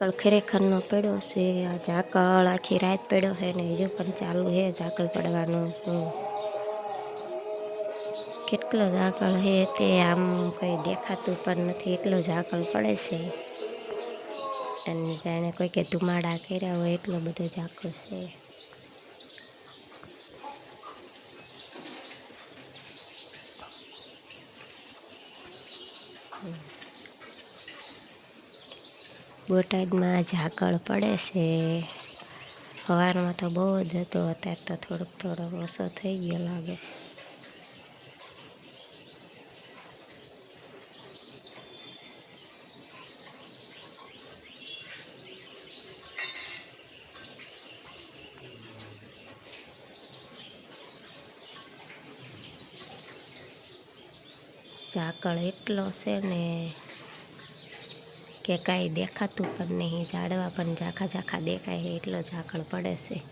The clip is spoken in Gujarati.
ઝાકળ ખરેખરનો પડ્યો છે, આ ઝાકળ આખી રાત પડ્યો છે ને હજુ પણ ચાલુ છે ઝાકળ પડવાનું. કેટલો ઝાકળ છે તે આમ કંઈ દેખાતું પણ નથી, એટલો ઝાકળ પડે છે. અને જાણે કોઈ કે ધુમાડા કર્યા હોય એટલો બધો ઝાકળ છે. બોટાદમાં ઝાકળ પડે છે. સવારમાં તો બહુ જ હતો, અત્યારે તો થોડોક થોડોક ઓછો થઈ ગયો લાગે છે. ઝાકળ એટલો છે ને કે કાંઈ દેખાતું પણ નહીં, ઝાડવા પણ ઝાખા ઝાખા દેખાય છે, એટલો ઝાકળ પડે છે.